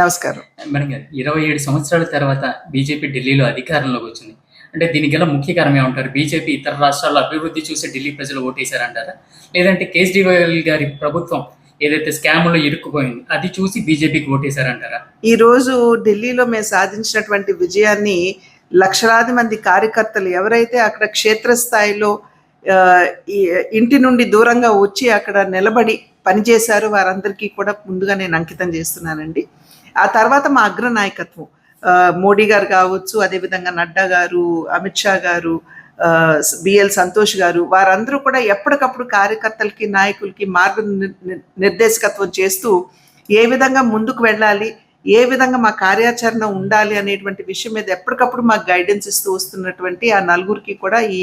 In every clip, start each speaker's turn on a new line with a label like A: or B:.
A: నమస్కారం.
B: మేడం గారు ఇరవై ఏడు సంవత్సరాల తర్వాత బీజేపీ ఢిల్లీలో అధికారంలోకి వచ్చింది. అంటే దీనికి గల ముఖ్య కారణం ఏమంటారు? బీజేపీ ఇతర రాష్ట్రాల్లో అభివృద్ధి చూసి ఢిల్లీ ప్రజలు ఓటేశారంటారా? లేదంటే కేజ్రీవాల్ గారి ప్రభుత్వం ఏదైతే స్కామ్లో ఇరుక్కుపోయింది అది చూసి బీజేపీకి ఓటేశారంటారా?
A: ఈ రోజు ఢిల్లీలో మేము సాధించినటువంటి విజయాన్ని లక్షలాది మంది కార్యకర్తలు ఎవరైతే అక్కడ క్షేత్రస్థాయిలో ఇంటి నుండి దూరంగా వచ్చి అక్కడ నిలబడి పనిచేశారో వారందరికీ కూడా ముందుగా నేను అంకితం చేస్తున్నానండి. ఆ తర్వాత మా అగ్ర నాయకత్వం మోడీ గారు కావచ్చు అదేవిధంగా నడ్డా గారు అమిత్ షా గారు బిఎల్ సంతోష్ గారు వారందరూ కూడా ఎప్పటికప్పుడు కార్యకర్తలకి నాయకులకి మార్గ నిర్దేశకత్వం చేస్తూ ఏ విధంగా ముందుకు వెళ్ళాలి ఏ విధంగా మా కార్యాచరణ ఉండాలి అనేటువంటి విషయం మీద ఎప్పటికప్పుడు మాకు గైడెన్స్ ఇస్తూ వస్తున్నటువంటి ఆ నలుగురికి కూడా ఈ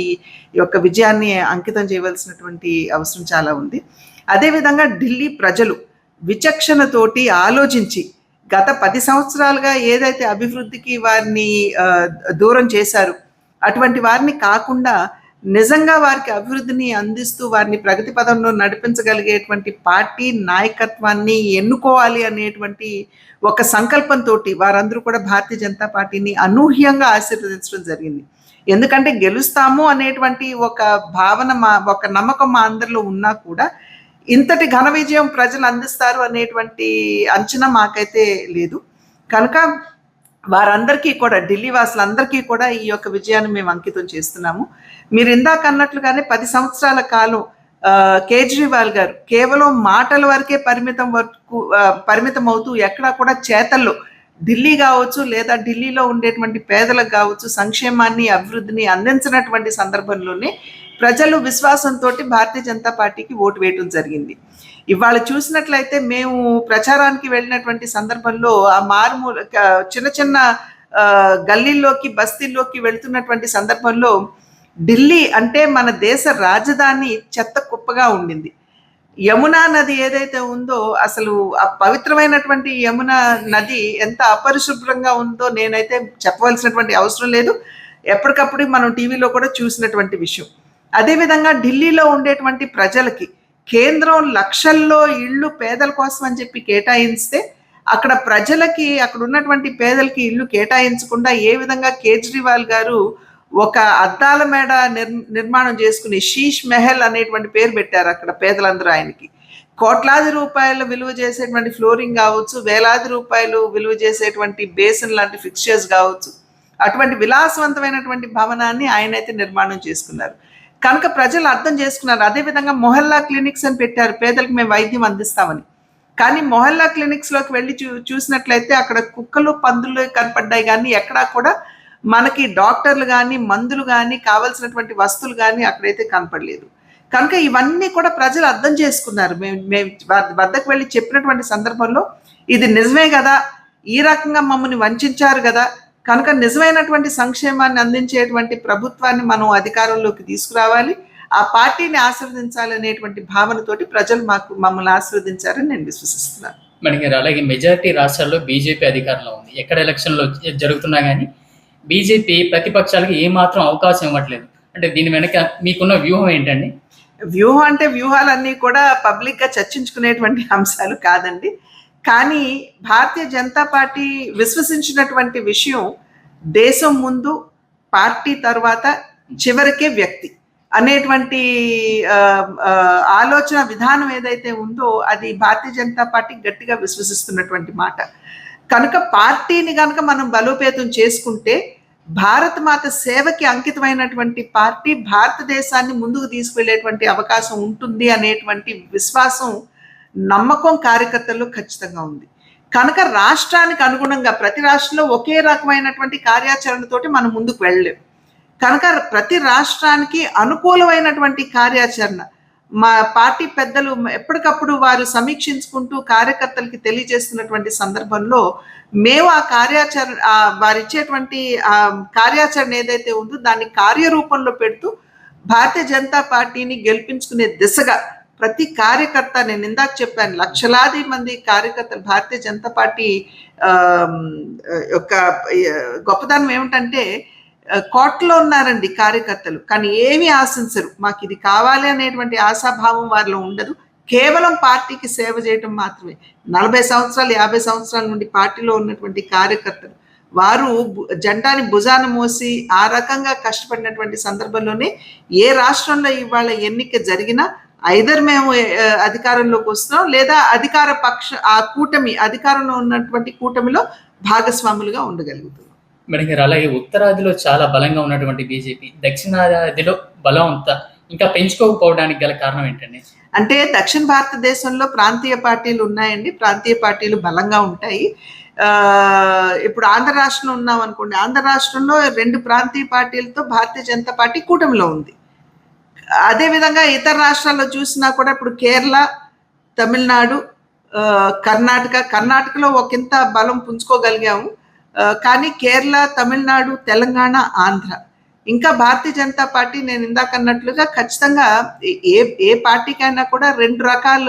A: యొక్క విజయాన్ని అంకితం చేయవలసినటువంటి అవసరం చాలా ఉంది. అదేవిధంగా ఢిల్లీ ప్రజలు విచక్షణతోటి ఆలోచించి గత పది సంవత్సరాలుగా ఏదైతే అభివృద్ధికి వారిని దూరం చేశారు అటువంటి వారిని కాకుండా నిజంగా వారికి అభివృద్ధిని అందిస్తూ వారిని ప్రగతి పదంలో నడిపించగలిగేటువంటి పార్టీ నాయకత్వాన్ని ఎన్నుకోవాలి అనేటువంటి ఒక సంకల్పంతో వారందరూ కూడా భారతీయ జనతా పార్టీని అనూహ్యంగా ఆశీర్వదించడం జరిగింది. ఎందుకంటే గెలుస్తాము అనేటువంటి ఒక భావన మా ఒక నమ్మకం మా అందరిలో ఉన్నా కూడా ఇంతటి ఘన విజయం ప్రజలు అందిస్తారు అనేటువంటి అంచనా మాకైతే లేదు. కనుక వారందరికీ కూడా ఢిల్లీ వాసులందరికీ కూడా ఈ యొక్క విజయాన్ని మేము అంకితం చేస్తున్నాము. మీరు ఇందాక అన్నట్లుగానే పది సంవత్సరాల కాలం కేజ్రీవాల్ గారు కేవలం మాటల వరకే పరిమితం వరకు పరిమితం అవుతూ ఎక్కడా కూడా చేతల్లో ఢిల్లీ కావచ్చు లేదా ఢిల్లీలో ఉండేటువంటి పేదలకు కావచ్చు సంక్షేమాన్ని అభివృద్ధిని అందించినటువంటి సందర్భంలోనే ప్రజలు విశ్వాసంతో భారతీయ జనతా పార్టీకి ఓటు వేయటం జరిగింది. ఇవాళ చూసినట్లయితే మేము ప్రచారానికి వెళ్ళినటువంటి సందర్భంలో ఆ మారుమూల చిన్న చిన్న గల్లీల్లోకి బస్తీల్లోకి వెళ్తున్నటువంటి సందర్భంలో ఢిల్లీ అంటే మన దేశ రాజధాని చెత్త కుప్పగా ఉండింది. యమునా నది ఏదైతే ఉందో అసలు ఆ పవిత్రమైనటువంటి యమునా నది ఎంత అపరిశుభ్రంగా ఉందో నేనైతే చెప్పవలసినటువంటి అవసరం లేదు. ఎప్పటికప్పుడు మనం టీవీలో కూడా చూసినటువంటి విషయం. అదేవిధంగా ఢిల్లీలో ఉండేటువంటి ప్రజలకి కేంద్రం లక్షల్లో ఇళ్ళు పేదల కోసం అని చెప్పి కేటాయిస్తే అక్కడ ప్రజలకి అక్కడ ఉన్నటువంటి పేదలకి ఇల్లు కేటాయించకుండా ఏ విధంగా కేజ్రీవాల్ గారు ఒక అద్దాల మేడ నిర్ నిర్మాణం చేసుకుని షీష్ మెహల్ అనేటువంటి పేరు పెట్టారు అక్కడ పేదలందరూ ఆయనకి. కోట్లాది రూపాయలు విలువ చేసేటువంటి ఫ్లోరింగ్ కావచ్చు వేలాది రూపాయలు విలువ చేసేటువంటి బేసిన్ లాంటి ఫిక్చర్స్ కావచ్చు అటువంటి విలాసవంతమైనటువంటి భవనాన్ని ఆయన అయితే నిర్మాణం చేసుకున్నారు. కనుక ప్రజలు అర్థం చేసుకున్నారు. అదేవిధంగా మొహల్లా క్లినిక్స్ అని పెట్టారు. పేదలకు మేము వైద్యం అందిస్తామని. కానీ మొహల్లా క్లినిక్స్లోకి వెళ్ళి చూ చూసినట్లయితే అక్కడ కుక్కలు పందులు కనపడ్డాయి. కానీ ఎక్కడా కూడా మనకి డాక్టర్లు కానీ మందులు కానీ కావలసినటువంటి వస్తువులు కానీ అక్కడైతే కనపడలేదు. కనుక ఇవన్నీ కూడా ప్రజలు అర్థం చేసుకున్నారు. మేము మేము వద్దకు వెళ్ళి చెప్పినటువంటి సందర్భంలో ఇది నిజమే కదా? ఈ రకంగా మమ్మల్ని వంచారు కదా? కనుక నిజమైనటువంటి సంక్షేమాన్ని అందించేటువంటి ప్రభుత్వాన్ని మనం అధికారంలోకి తీసుకురావాలి. ఆ పార్టీని ఆశీర్వదించాలి అనేటువంటి భావనతోటి ప్రజలు మాకు మమ్మల్ని ఆశీర్వదించారని నేను విశ్వసిస్తున్నాను.
B: మేడం గారు అలాగే మెజారిటీ రాష్ట్రాల్లో బీజేపీ అధికారంలో ఉంది. ఎక్కడ ఎలక్షన్లో జరుగుతున్నా కానీ బీజేపీ ప్రతిపక్షాలకు ఏమాత్రం అవకాశం ఇవ్వట్లేదు. అంటే దీని వెనక మీకున్న వ్యూహం ఏంటండి?
A: వ్యూహం అంటే వ్యూహాలన్నీ కూడా పబ్లిక్గా చర్చించుకునేటువంటి అంశాలు కాదండి. కానీ భారతీయ జనతా పార్టీ విశ్వసించినటువంటి విషయం దేశం ముందు పార్టీ తర్వాత చివరికే వ్యక్తి అనేటువంటి ఆలోచన విధానం ఏదైతే ఉందో అది భారతీయ జనతా పార్టీ గట్టిగా విశ్వసిస్తున్నటువంటి మాట. కనుక పార్టీని కనుక మనం బలోపేతం చేసుకుంటే భారత మాత సేవకి అంకితమైనటువంటి పార్టీ భారతదేశాన్ని ముందుకు తీసుకువెళ్ళేటువంటి అవకాశం ఉంటుంది అనేటువంటి విశ్వాసం నమ్మకం కార్యకర్తల్లో ఖచ్చితంగా ఉంది. కనుక రాష్ట్రానికి అనుగుణంగా ప్రతి రాష్ట్రంలో ఒకే రకమైనటువంటి కార్యాచరణతోటి మనం ముందుకు వెళ్ళలేం. కనుక ప్రతి రాష్ట్రానికి అనుకూలమైనటువంటి కార్యాచరణ మా పార్టీ పెద్దలు ఎప్పటికప్పుడు వారు సమీక్షించుకుంటూ కార్యకర్తలకి తెలియజేస్తున్నటువంటి సందర్భంలో మేము ఆ కార్యాచరణ వారు ఇచ్చేటువంటి ఆ కార్యాచరణ ఏదైతే ఉందో దాన్ని కార్యరూపంలో పెడుతూ భారతీయ జనతా పార్టీని గెలిపించుకునే దిశగా ప్రతి కార్యకర్త నేను ఇందాక చెప్పాను లక్షలాది మంది కార్యకర్తలు భారతీయ జనతా పార్టీ యొక్క గొప్పదనం ఏమిటంటే కోట్లో ఉన్నారండి కార్యకర్తలు కానీ ఏమీ ఆశించరు. మాకు ఇది కావాలి అనేటువంటి ఆశాభావం వారిలో ఉండదు. కేవలం పార్టీకి సేవ చేయటం మాత్రమే. నలభై సంవత్సరాలు యాభై సంవత్సరాల నుండి పార్టీలో ఉన్నటువంటి కార్యకర్తలు వారు జెండాని భుజాన మోసి ఆ రకంగా కష్టపడినటువంటి సందర్భంలోనే ఏ రాష్ట్రంలో ఇవాళ ఎన్నిక జరిగినా ఐదర్ మేము అధికారంలోకి వస్తున్నాం లేదా అధికార పక్ష ఆ కూటమి అధికారంలో ఉన్నటువంటి కూటమిలో భాగస్వాములుగా ఉండగలుగుతున్నాం.
B: మేడం గారు అలాగే ఉత్తరాదిలో చాలా బలంగా ఉన్నటువంటి బీజేపీ దక్షిణాదిలో బలం అంతా ఇంకా పెంచుకోకపోవడానికి గల కారణం ఏంటండి?
A: అంటే దక్షిణ భారతదేశంలో ప్రాంతీయ పార్టీలు ఉన్నాయండి. ప్రాంతీయ పార్టీలు బలంగా ఉంటాయి. ఇప్పుడు ఆంధ్ర రాష్ట్రంలో ఉన్నాం అనుకోండి ఆంధ్ర రాష్ట్రంలో రెండు ప్రాంతీయ పార్టీలతో భారతీయ జనతా పార్టీ కూటమిలో ఉంది. అదేవిధంగా ఇతర రాష్ట్రాల్లో చూసినా కూడా ఇప్పుడు కేరళ తమిళనాడు కర్ణాటక కర్ణాటకలో ఒకంత బలం పుంజుకోగలిగాము. కానీ కేరళ తమిళనాడు తెలంగాణ ఆంధ్ర. ఇంకా భారతీయ జనతా పార్టీ నేను ఇందాక అన్నట్లుగా ఖచ్చితంగా ఏ ఏ పార్టీకైనా కూడా రెండు రకాల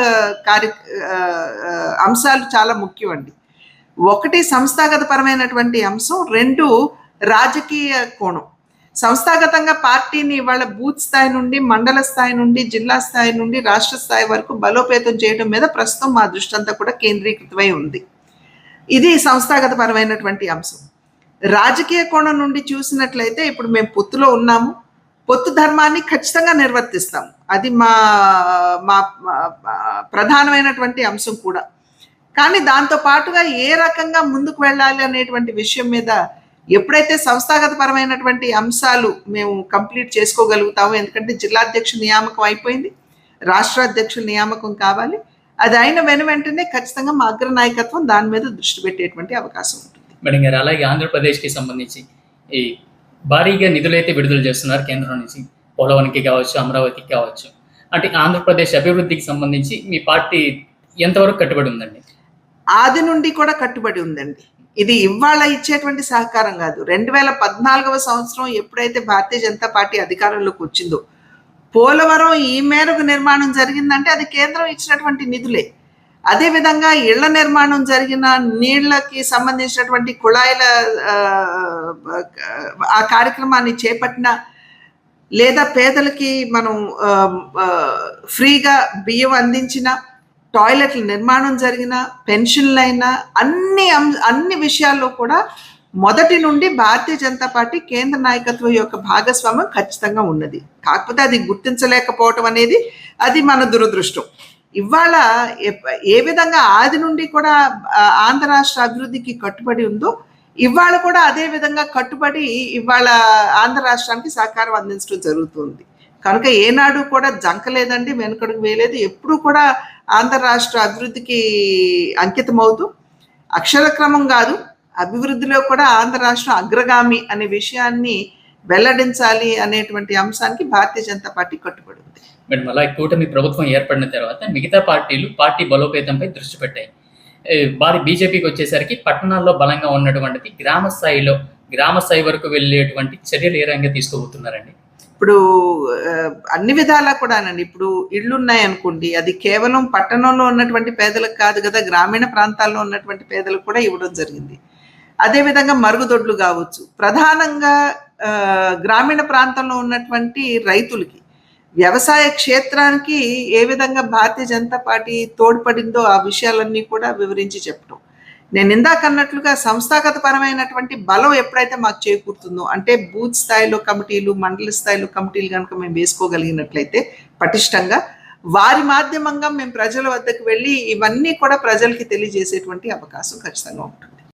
A: కార్య అంశాలు చాలా ముఖ్యం అండి ఒకటి సంస్థాగత పరమైనటువంటి అంశం రెండు రాజకీయ కోణం. సంస్థాగతంగా పార్టీని ఇవాళ బూత్ స్థాయి నుండి మండల స్థాయి నుండి జిల్లా స్థాయి నుండి రాష్ట్ర స్థాయి వరకు బలోపేతం చేయడం మీద ప్రస్తుతం మా దృష్టి అంతా కూడా కేంద్రీకృతమై ఉంది. ఇది సంస్థాగత పరమైనటువంటి అంశం. రాజకీయ కోణం నుండి చూసినట్లయితే ఇప్పుడు మేము పొత్తులో ఉన్నాము. పొత్తు ధర్మాన్ని ఖచ్చితంగా నిర్వర్తిస్తాం. అది మా మా మా- మా ప్రధానమైనటువంటి అంశం కూడా. కానీ దాంతో పాటుగా ఏ రకంగా ముందుకు వెళ్ళాలి అనేటువంటి విషయం మీద ఎప్పుడైతే సంస్థాగత పరమైనటువంటి అంశాలు మేము కంప్లీట్ చేసుకోగలుగుతామో ఎందుకంటే జిల్లా అధ్యక్షుల నియామకం అయిపోయింది రాష్ట్ర అధ్యక్షుల నియామకం కావాలి అది అయిన వెను వెంటనే ఖచ్చితంగా మా అగ్ర నాయకత్వం దాని మీద దృష్టి పెట్టేటువంటి అవకాశం ఉంటుంది.
B: మేడం గారు అలాగే ఆంధ్రప్రదేశ్కి సంబంధించి ఈ భారీగా నిధులైతే విడుదల చేస్తున్నారు కేంద్రం నుంచి పోలవరంకి కావచ్చు అమరావతికి కావచ్చు. అంటే ఆంధ్రప్రదేశ్ అభివృద్ధికి సంబంధించి మీ పార్టీ ఎంతవరకు కట్టుబడి ఉందండి?
A: ఆది నుండి కూడా కట్టుబడి ఉందండి. ఇది ఇవాళ ఇచ్చేటువంటి సహకారం కాదు. రెండు వేల పద్నాలుగవ సంవత్సరం ఎప్పుడైతే భారతీయ జనతా పార్టీ అధికారంలోకి వచ్చిందో పోలవరం ఈ మేరకు నిర్మాణం జరిగిందంటే అది కేంద్రం ఇచ్చినటువంటి నిధులే. అదేవిధంగా ఇళ్ళ నిర్మాణం జరిగిన నీళ్ళకి సంబంధించినటువంటి కుళాయిల ఆ, కార్యక్రమాన్ని చేపట్టిన లేదా పేదలకి మనం ఫ్రీగా బియ్యం అందించిన టాయిలెట్ల నిర్మాణం జరిగిన పెన్షన్లైనా అన్ని అన్ని విషయాల్లో కూడా మొదటి నుండి భారతీయ జనతా పార్టీ కేంద్ర నాయకత్వం యొక్క భాగస్వామ్యం ఖచ్చితంగా ఉన్నది. కాకపోతే అది గుర్తించలేకపోవటం అనేది అది మన దురదృష్టం. ఇవాళ ఏ విధంగా ఆది నుండి కూడా ఆంధ్ర రాష్ట్ర అభివృద్ధికి కట్టుబడి ఉందో ఇవాళ కూడా అదే విధంగా కట్టుబడి ఇవాళ ఆంధ్ర రాష్ట్రానికి సహకారం అందించడం జరుగుతుంది. కనుక ఏనాడు కూడా జంకలేదండి వెనుకడుగు వేయలేదు. ఎప్పుడు కూడా ఆంధ్ర రాష్ట్ర అభివృద్ధికి అంకితమవుతూ అక్షర క్రమం కాదు అభివృద్ధిలో కూడా ఆంధ్ర రాష్ట్రం అగ్రగామి అనే విషయాన్ని వెల్లడించాలి అనేటువంటి అంశానికి భారతీయ జనతా పార్టీ కట్టుబడింది.
B: మేడం అలా కూటమి ప్రభుత్వం ఏర్పడిన తర్వాత మిగతా పార్టీలు పార్టీ బలోపేతంపై దృష్టి పెట్టాయి. వారి బీజేపీకి వచ్చేసరికి పట్టణాల్లో బలంగా ఉన్నటువంటిది గ్రామ స్థాయిలో గ్రామ స్థాయి వరకు వెళ్ళేటువంటి చర్యలు ఏ రంగా తీసుకోబోతున్నారండి?
A: ఇప్పుడు అన్ని విధాలా కూడానండి. ఇప్పుడు ఇళ్ళు ఉన్నాయి అనుకోండి అది కేవలం పట్టణంలో ఉన్నటువంటి పేదలకు కాదు కదా గ్రామీణ ప్రాంతాల్లో ఉన్నటువంటి పేదలకు కూడా ఇవ్వడం జరిగింది. అదేవిధంగా మరుగుదొడ్లు కావచ్చు. ప్రధానంగా గ్రామీణ ప్రాంతంలో ఉన్నటువంటి రైతులకి వ్యవసాయ క్షేత్రానికి ఏ విధంగా భారతీయ జనతా పార్టీ తోడ్పడిందో ఆ విషయాలన్నీ కూడా వివరించి చెప్పడం నేను ఇందాక అన్నట్లుగా సంస్థాగత పరమైనటువంటి బలం ఎప్పుడైతే మాకు చేకూరుతుందో అంటే బూత్ స్థాయిలో కమిటీలు మండల స్థాయిలో కమిటీలు కనుక మేము వేసుకోగలిగినట్లయితే పటిష్టంగా వారి మాధ్యమంగా మేము ప్రజల వద్దకు వెళ్ళి ఇవన్నీ కూడా ప్రజలకి తెలియజేసేటువంటి అవకాశం ఖచ్చితంగా ఉంటుంది.